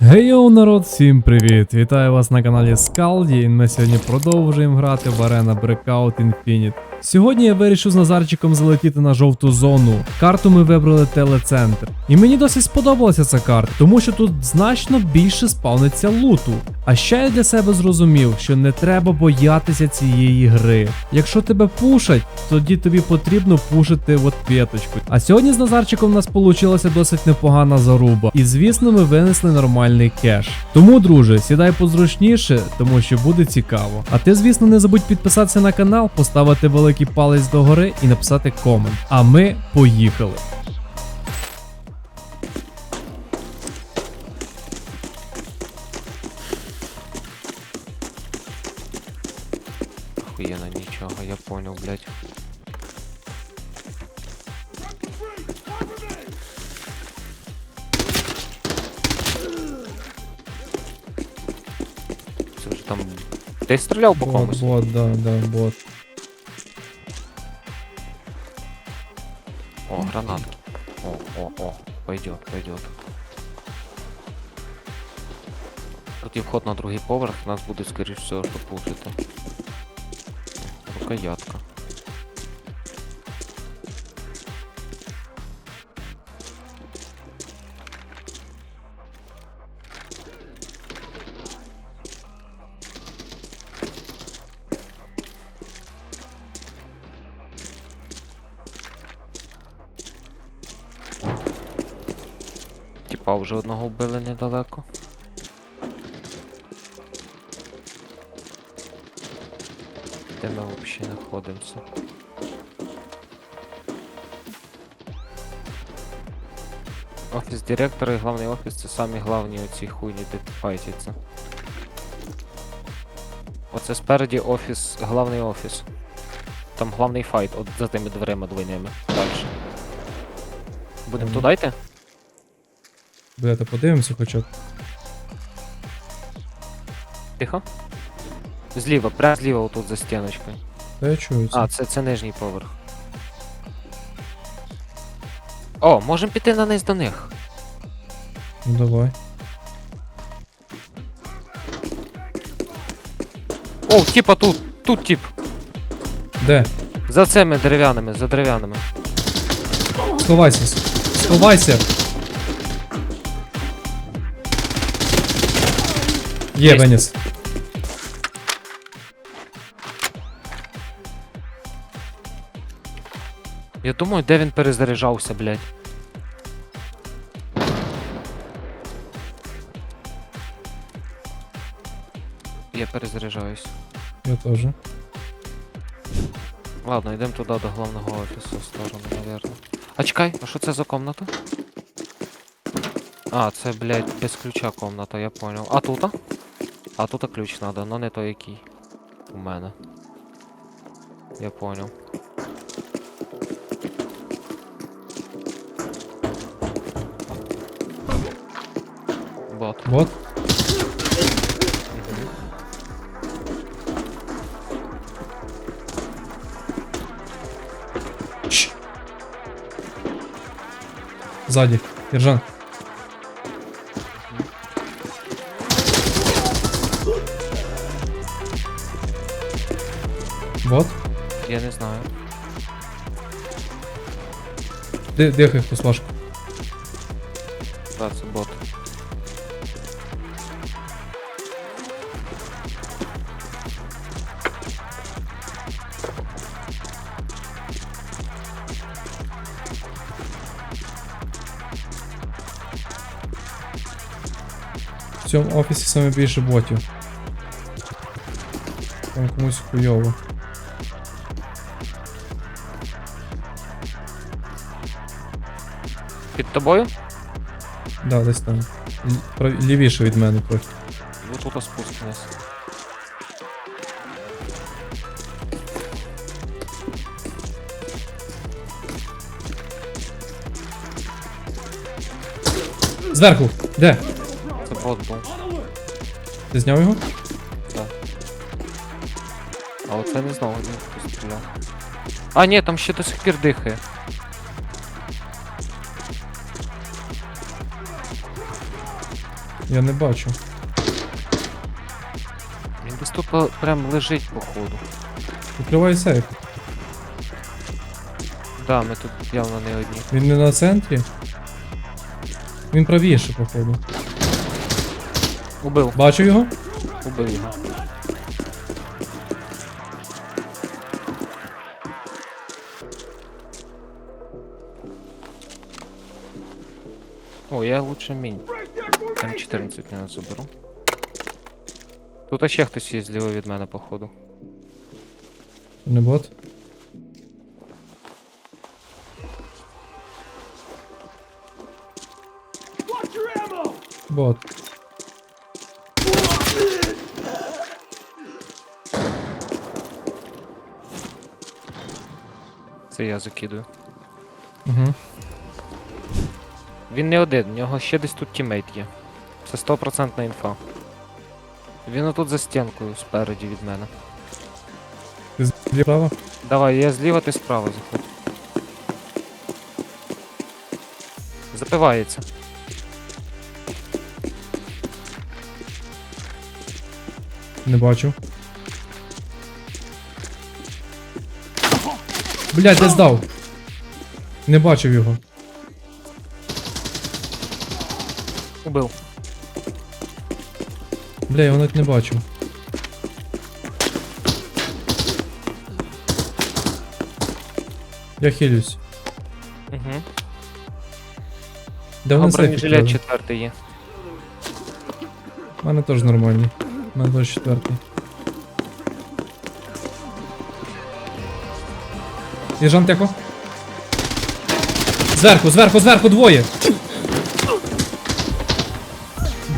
Гей hey, народ, всім привіт! Вітаю вас на каналі Скалді. і Ми сьогодні продовжуємо грати в Arena Breakout Infinite. Сьогодні я вирішив з Назарчиком залетіти на жовту зону. Карту ми вибрали телецентр. І мені досить сподобалася ця карта, тому що тут значно більше спавниться луту. А ще я для себе зрозумів, що не треба боятися цієї гри. Якщо тебе пушать, тоді тобі потрібно пушити от п'яточку. А сьогодні з Назарчиком у нас получилася досить непогана заруба. І звісно, ми винесли нормальний кеш. Тому, друже, сідай позручніше, тому що буде цікаво. А ти, звісно, не забудь підписатися на канал, поставити великий палець догори і написати комент. А ми поїхали. Охуенно ничего, я понял, блядь. Це вже там. Ти стріляв по комусь? бот, да, да, бот. О, гранатки. О, о, о, пойдет, пойдет. Тут є вход на другий поверх, нас буде скоріш всього що пушити. Рукоятка. Типа вже одного вбили недалеко. Де ми взагалі знаходимося? Офіс директора і главний офіс це самі главні оці хуйні, де файтяться. Оце спереді офіс, главний офіс. Там главний файт, от за тими дверима двойними. Дальше. Будемо Мгм. туди йти? Давайте подивимося хоча б. Тихо. Зліва, прямо зліва отут за стіночкою. Та я чую це. А, це, це нижній поверх. О, можемо піти на низ до них. Ну давай. О, типа тут, тут тип. Де? За цими дерев'яними, за дерев'яними. Сховайся. Сховайся. Є, виніс. Я думаю, де він перезаряджався, блядь. Я перезаряджаюсь. Я теж. Ладно, йдемо туди до головного офісу в сторону, наверное. А чекай, а що це за комната? А, це, блядь, без ключа комната, я понял. А тут? А тут ключ надо, но не той який. У мене. Я понял. Бот. Вот. Чш. Сзади. Ержан. Вот. Я не знаю. Ди- Дихай, послашку. Да, це бот. В цьому офісі саме більше ботів. Там комусь хуйово. Тобою? Да, десь там. Л- прав- Лівіше від мене трохи. Вот тут спуск вниз. Зверху! Де? Це бот був. Ти зняв його? А оце не знову він постріляв. А, ні, там ще до сих пір дихає. Я не бачу. Він десь тут по- прям лежить, походу. Відкривай сейф. Да, ми тут явно не одні. Він не на центрі. Він правіше, походу. Убив, Бачу його? убив його. О, я лучше мінь. М14 не заберу. Тут ще хтось є зліва від мене, походу. Не бот. Бот. Це я закидую. Угу. Він не один, в нього ще десь тут тімейт є. Це 100% інфа. Він отут за стінкою спереді від мене. Ти зліва? Давай, я зліва, ти справа заходь. Запивається. Не бачу. Блять, десь дав. Не бачив його. Убив. Бля, я його навіть не бачив. Я хилюсь. Угу. Де А вони сейф бронежилет четвертий є. У мене теж нормальний. У мене теж четвертий. Єжан тихо. Зверху, зверху, зверху, двоє!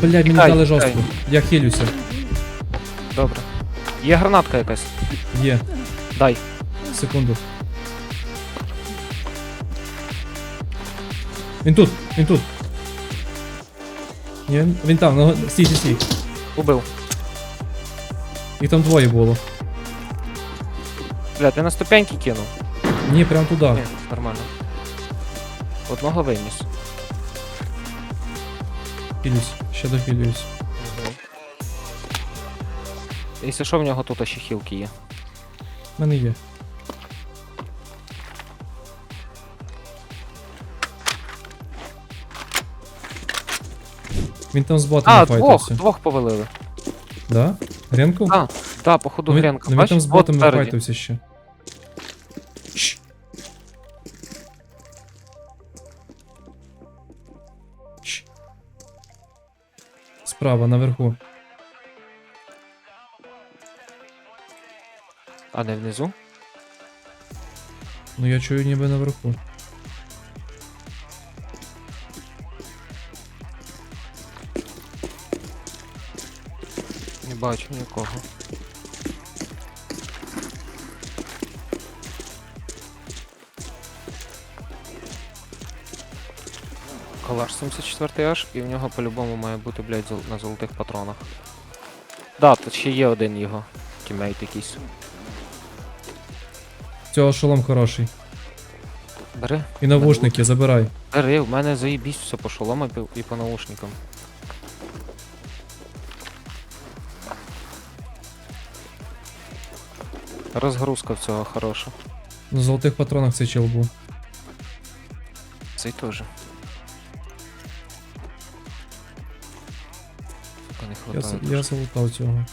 Блядь, мені Тікай, дали тікай. Я хилюся. Добре. Є гранатка якась. Є. Дай. Секунду. Він тут, він тут. Ні, він там, ну, стій, стій, стій. Убив. Їх там двоє було. Бля, ти на ступеньки кинув? Ні, прям туди. Ні, нормально. Одного виніс. Хилюсь, ще дохилююсь. Якщо що, в нього тут ще хілки є. У мене є. Він там з ботами А, двох, файтився. двох повалили. Да? Гренку? А, да, походу Ну, він, гренка. ну, він там з ботами файтився ще. Справа, наверху. А не внизу? Ну я чую ніби наверху. Не бачу нікого. Калаш 74 аж, і в нього по-любому має бути, блядь, зол- на золотих патронах. Да, тут ще є один його тімейт якийсь. Цього шолом хороший. Бери, І навушники забирай. бери, в мене заїбісь все по і по- і по наушникам. Розгрузка в цього хороша. На золотих патронах цей чел був. Цей теж. Не Я, хватає. за- я залутав цього.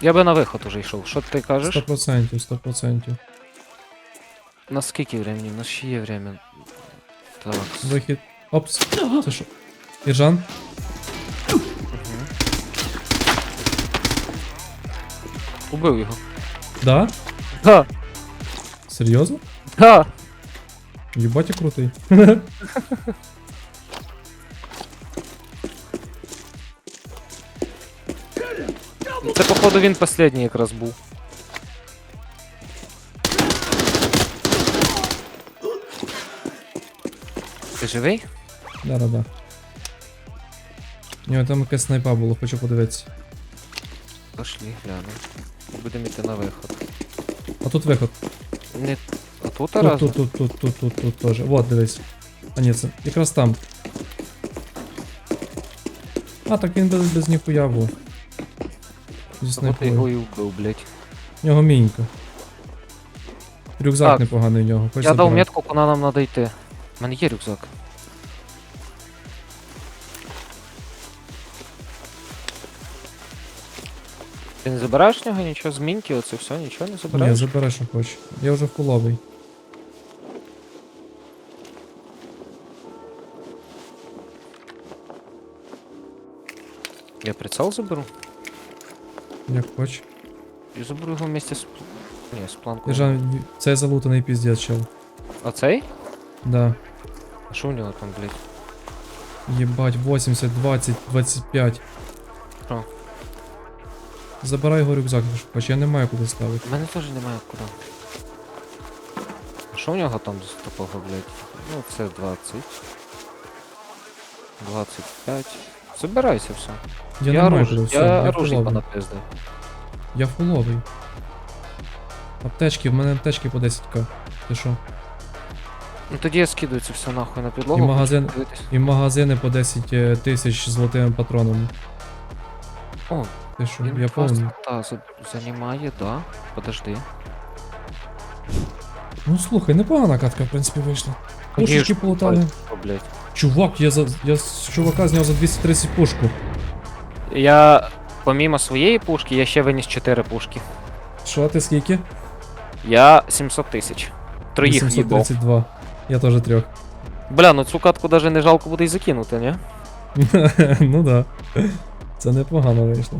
Я би на виход уже йшов. Що ти кажеш? 100%, 100%. На скільки времени? У нас ще є время. Так. Вихід. Опс. Це що? Іржан? Мгм. Убив його. Да? Да, Серйозно? да. Єбать я крутий. Це походу він последній якраз був. Ти живий? Да-да-да. У нього там якась снайпа було, хочу подивитися. Пошли, гляну. Будемо йти на виход. А тут виход. Не. Тут, раз. тут, тут, тут, тут, тут, тут теж. Вот, дивись. А ні, це якраз там. А, так він без, без ніхуя був. Зі От снайпою. його і вбив, блядь. В нього мінька. Рюкзак Так. непоганий в нього. Хоч Я дав забирай. метку, куди нам треба йти. У мене є рюкзак. Ти не забираєш в нього нічого з мінки, оце все, нічого не Ні, забираєш? забирай, що хочеш. Я вже фуловий. Я прицел заберу. Як хочеш. І заберу його вместе з... Ні, з планкою. Держа, цей залутаний піздець, чел. А цей? Да. А що у нього там, блядь? Єбать, 80, 20, 25. Що? Забирай його рюкзак, хочеш, я не маю куди ставити. У мене теж немає куди. А що у нього там такого, блядь? Ну, це 20. 25. Забирайся все. Я, я не маю оружие, все, я я оружие фуловий. понапиздив. Я фуловий. Аптечки, в мене аптечки по 10к. Ти що? Ну тоді я скидаю це все нахуй на підлогу. І магазин- І магазини по 10 е, тисяч золотими патронами. О, Ти що, я повний. та, за- займає, да. Подожди. Ну слухай, непогана катка, в принципі, вийшла. Пушечки полутали. О, блядь. Чувак, я за. Я з чувака зняв за 230 пушку. Я, помімо своєї пушки, я ще виніс 4 пушки. Що ти скільки? Я 700 тисяч. Троїх їбав. 832. Я теж трьох. Бля, ну цю катку даже не жалко буде й закинути, ні? ну да. Це непогано вийшло.